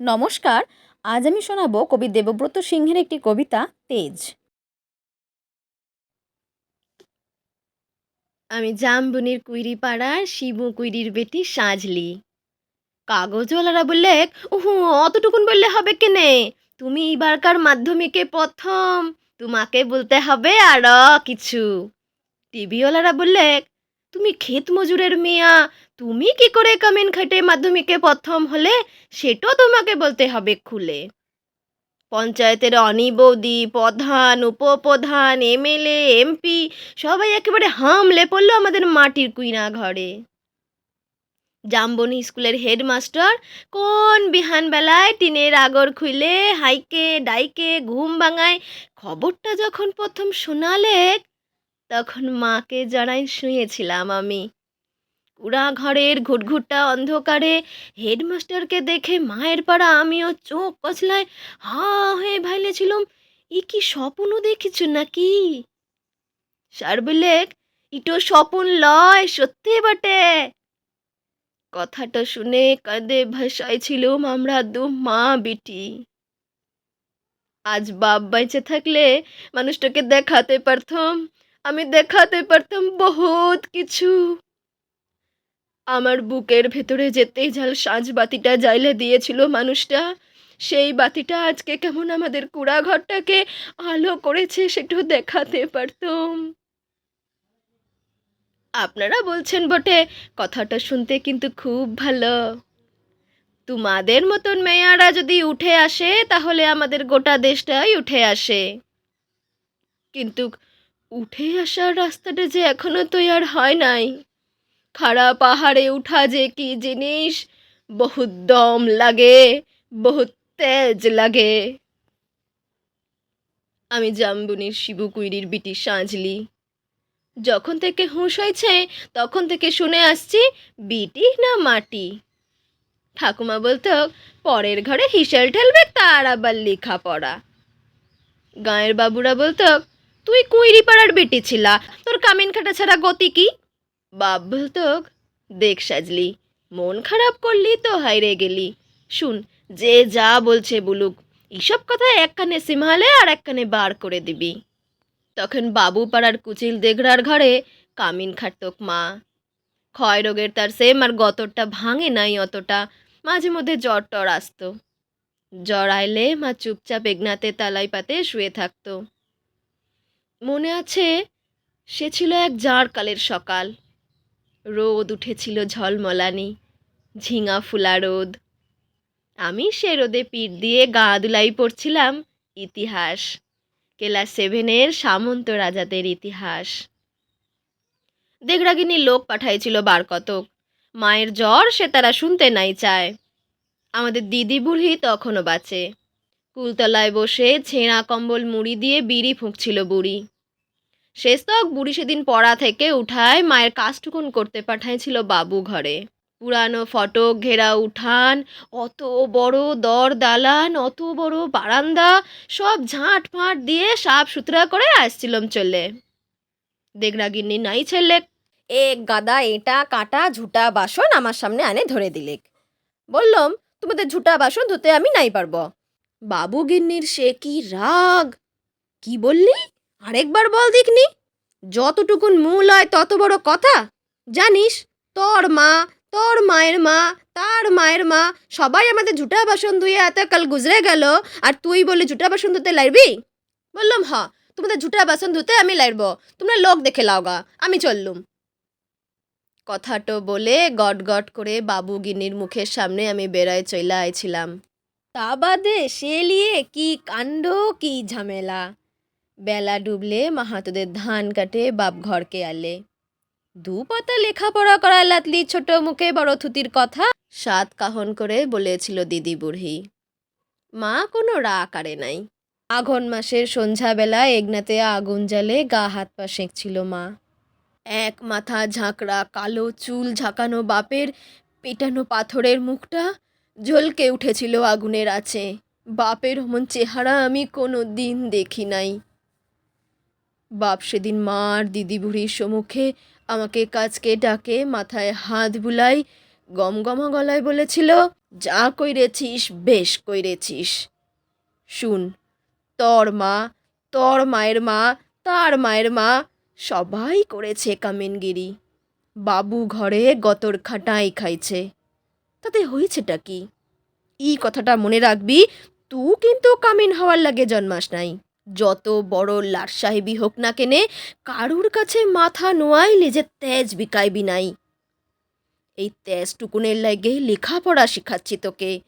নমস্কার, আজ আমি শোনাবো কবি দেবব্রত সিংহের একটি কবিতা, তেজ। আমি জামবনির কুইরি পাড়ার শিবু কুইরির বেটি সাজলি কাগজওয়ালারা বললে, উহু, অতটুকুন বললে হবে কেনে? তুমি এবারকার মাধ্যমিকে প্রথম, তোমাকে বলতে হবে আরও কিছু। টিভিওয়ালারা বললে, তুমি ক্ষেত মজুরের মিয়া তুমি কি করে কামিন খাটে মাধ্যমিকে প্রথম হলে? সেটাও তোমাকে বলতে হবে খুলে। পঞ্চায়েতের অনি বৌদি, প্রধান, উপপ্রধান, এমএলএ, এমপি, সবাই একেবারে হামলে পড়ল আমাদের মাটির কুইনা ঘরে। জামবনি স্কুলের হেডমাস্টার কোন বিহানবেলায় টিনের আগর খুলে হাইকে, ডাইকে, ঘুম ভাঙায়, খবরটা যখন প্রথম শোনালে, তখন মাকে জানাই শুয়েছিলাম আমি। কুড়া ঘরের ঘুটঘুটটা অন্ধকারে। হেডমাস্টারকে দেখে মায়ের পাড়া আমিও চোখ কচলায় হা হয়ে ভাইলেছিলাম ই কি স্বপ্নও দেখিছ নাকি? স্যার বললে ইটো স্বপন লয়, সত্যি বটে। কথাটা শুনে কাঁদে ভাষায় ছিলুম আমরা দু মা বিটি। আজ বাপ বাইচে থাকলে মানুষটাকে দেখাতে পারতাম, আমি দেখাতে পারতাম বহুত কিছু। আমার বুকের ভেতরে যেতেই ঝাল সাঁঝ বাতিটা জ্বাইলে দিয়েছিল মানুষটা। সেই বাতিটা আজকে কেমন আমাদের কুড়া ঘরটাকে আলো করেছে সেটাও দেখাতে পারতাম। আপনারা বলছেন বটে, কথাটা শুনতে কিন্তু খুব ভালো। তোমাদের মতন মেয়ারা যদি উঠে আসে, তাহলে আমাদের গোটা দেশটাই উঠে আসে। কিন্তু উঠে আসার রাস্তাটা যে এখনও তৈয়ার হয় নাই। খাড়া পাহাড়ে উঠা যে কি জিনিস? বহুত দম লাগে, বহুত তেজ লাগে। আমি জাম্বুনির শিবু কুইরির বিটি সাঁজলি। যখন থেকে হুঁশ হয়েছে, তখন থেকে শুনে আসছি, বিটি না মাটি? ঠাকুমা বলতো, পরের ঘরে হিসেল ঠেলবে তার আবার লেখা পড়া গাঁয়ের বাবুরা বলতো, তুই কুইরি পাড়ার বেটি ছিলা, তোর কামিন খাটা ছাড়া গতি কি? বাপ বলতো দেখ সাজলি, মন খারাপ করলি তো হাইরে গেলি। শুন, যে যা বলছে বলুক এইসব কথা এক কানে সিমালে আর এক কানে বার করে দিবি। তখন বাবু পাড়ার কুচিল দেগড়ার ঘরে কামিন খাটতক মা। ক্ষয় রোগের তার সেম আর গতরটা ভাঙে নাই অতটা, মাঝে মধ্যে জ্বর টর আসতো। জ্বর আইলে মা চুপচাপ এগনাতে তালাই পাতে শুয়ে থাকতো। মনে আছে, সে ছিল এক জাঁড় কালের সকাল। রোদ উঠেছিল ঝলমলানি, ঝিঙা ফুলা রোদ। আমি সে রোদে পিঠ দিয়ে গা দুলাই পড়ছিলাম ইতিহাস, ক্লাস সেভেনের সামন্ত রাজাদের ইতিহাস। দেগরাগিনী লোক পাঠাইছিল বার কতক, মায়ের জ্বর সে তারা শুনতে নাই চায়। আমাদের দিদি বুড়ি তখনও বাঁচে। কুলতলায় বসে ছেঁড়া কম্বল মুড়ি দিয়ে বিড়ি ফুঁকছিল বুড়ি। শেষতক বুড়ি সেদিন পড়া থেকে উঠায় মায়ের কাজটুকুন করতে পাঠাইছিল বাবু ঘরে। পুরানো ফটক ঘেরা উঠান, অত বড় দর দালান, অত বড় বারান্দা, সব ঝাঁট ফাঁট দিয়ে সাফ সুতরা করে আসছিলাম চলে। দেগরাগিন্নি নাই ছেলে এক গাদা, এটা কাটা ঝুটা বাসন আমার সামনে আনে ধরে দিলেক। বললাম, তোমাদের ঝুটা বাসন ধুতে আমি নাই পারব। বাবু গিন্নির সে কি রাগ? কি বললি? আরেকবার বল দেখনি। যতটুকুন মূল হয় তত বড় কথা। জানিস, তোর মা, তোর মায়ের মা, তার মায়ের মা, সবাই আমাদের ঝুটা বাসন ধুয়ে এত কাল গুজরে গেল, আর তুই বলে ঝুটা বাসন ধুতে লাইবি বললাম, হ, তোমাদের ঝুটা বাসন ধুতে আমি লাইব তোমরা লোক দেখে লাওগা, আমি চললুম। কথাটো বলে গট গট করে বাবু গিন্নির মুখের সামনে আমি বেড়ায় চইলা আইছিলাম তা বাদে সে লিয়ে কি কাণ্ড, কি ঝামেলা? বেলা ডুবলে মাহাতোদের ধান কাটে বাপ ঘরকে আলে। দু পাতা লেখাপড়া করা লাতলি ছোট মুখে বড় থুতির কথা সাত কাহন করে বলেছিল দিদি বুড়ি। মা কোনো রা কারে নাই। আঘন মাসের সন্ধ্যাবেলা এগনাতে আগুন জ্বালে গা হাত পা সেঁকছিল মা। এক মাথা ঝাঁকড়া কালো চুল ঝাঁকানো বাপের পেটানো পাথরের মুখটা ঝলকে উঠেছিল আগুনের আছে বাপের অমন চেহারা আমি কোনো দিন দেখি নাই। বাপ সেদিন মা আর দিদি বুড়ির সম্মুখে আমাকে কাজকে ডাকে, মাথায় হাত বুলাই, গমগমা গলায় বলেছিল, যা কইরেছিস, বেশ কইরেছিস। শুন, তর মা, তর মায়ের মা, তার মায়ের মা, সবাই করেছে কামিনগিরি। বাবু ঘরে গতর খাটাই খাইছে। তাতে হয়েছেটা কি? ই কথাটা মনে রাখবি, তু কিন্তু কামিন হওয়ার লাগে জন্মাস নাই। যত বড় লাট সাহেবই হোক না কেনে, কারুর কাছে মাথা নোয়াইলে যে তেজ বিকাইবি নাই। এই তেজ টুকুনের লাগে লেখাপড়া শিখাচ্ছি তোকে।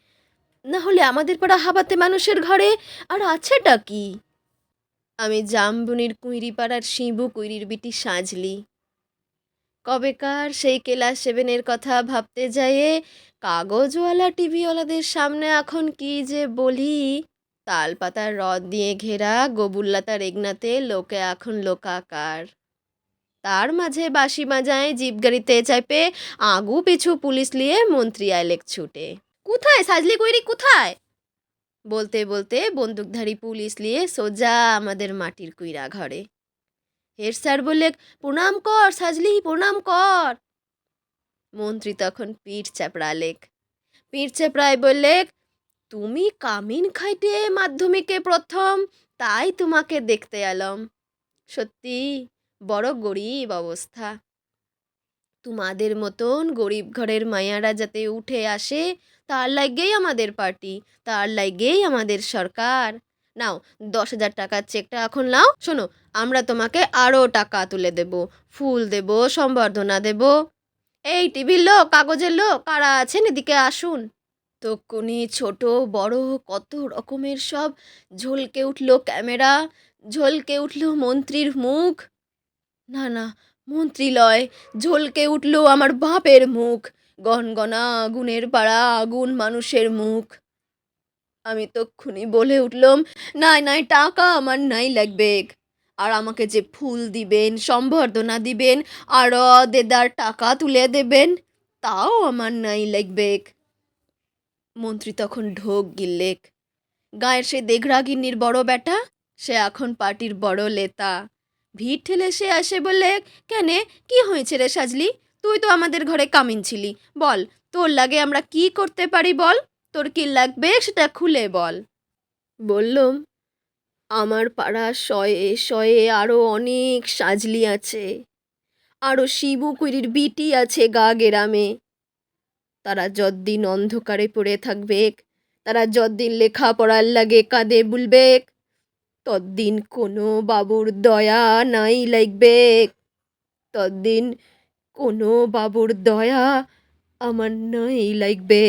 না হলে আমাদের পাড়া হাবাতে মানুষের ঘরে আর আছেটা কি? আমি জামবুনির কুইরি পাড়ার শিবু কুইরির বিটি সাজলি। কবেকার সেই ক্লাস সেভেনের কথা ভাবতে যাইয়ে কাগজওয়ালা টিভিওয়ালাদের সামনে এখন কি যে বলি? তালপাতার রদ দিয়ে ঘেরা গবুল্লাতা রেগনাতে লোকে এখন লোকাকার। তার মাঝে বাঁশি বাজায় জিপ গাড়িতে চাইপে, আগু পিছু পুলিশ নিয়ে মন্ত্রী আইলেক ছুটে। কোথায় সাজলি কইরি, কোথায়? বলতে বলতে বন্দুকধারী পুলিশ নিয়ে সোজা আমাদের মাটির কুইরা ঘরে। হেড স্যার বললে, প্রণাম কর সাজলি, প্রণাম কর। মন্ত্রী তখন পিঠ চাপড়ালেক পিঠ চাপড়ায় বললে তুমি কামিন খাইতে মাধ্যমিকে প্রথম, তাই তোমাকে দেখতে এলাম। সত্যি, বড় গরিব অবস্থা। তোমাদের মতন গরিব ঘরের মায়ারা যাতে উঠে আসে, তার লাগেই আমাদের পার্টি, তার লাগেই আমাদের সরকার। নাও, দশ হাজার টাকার চেকটা এখন নাও। শোনো, আমরা তোমাকে আরও টাকা তুলে দেব, ফুল দেব, সম্বর্ধনা দেব। এই টিভির লোক, কাগজের লোক, কারা আছেন এদিকে আসুন। তক্ষুনি ছোট, বড়, কত রকমের সব ঝলকে উঠল ক্যামেরা, ঝলকে উঠল মন্ত্রীর মুখ। না না মন্ত্রী লয় ঝলকে উঠল আমার বাপের মুখ, গনগনা আগুনের পাড়া আগুন মানুষের মুখ। আমি তক্ষুনি বলে উঠলাম, নাই নাই, টাকা আমার নাই লাগবে। আর আমাকে যে ফুল দিবেন, সম্বর্ধনা দিবেন, আর দেদার টাকা তুলে দেবেন, তাও আমার নাই লাগবে। মন্ত্রী তখন ঢোক গিল্লেক। গায়ের সে দেঘরাগিন্নির বড় বেটা সে এখন পার্টির বড় লেতা। ভিড় ঠেলে সে আসে বললে, কেনে, কি হয়েছে রে সাজলি? তুই তো আমাদের ঘরে কামিন ছিলি। বল, তোর লাগে আমরা কি করতে পারি বল? তোর কি লাগবে সেটা খুলে বল। বললুম, আমার পাড়া শয়ে শয়ে আরও অনেক সাজলি আছে। আরও শিবু কুইরির বিটি আছে গা গেরামে। তারা যদ্দিন অন্ধকারে পড়ে থাকবে তারা যদ্দিন লেখাপড়ার লাগে কাঁদে বুলবে তদ্দিন কোনো বাবুর দয়া নাই লাগবে তদ্দিন কোনো বাবুর দয়া আমার নাই লাগবে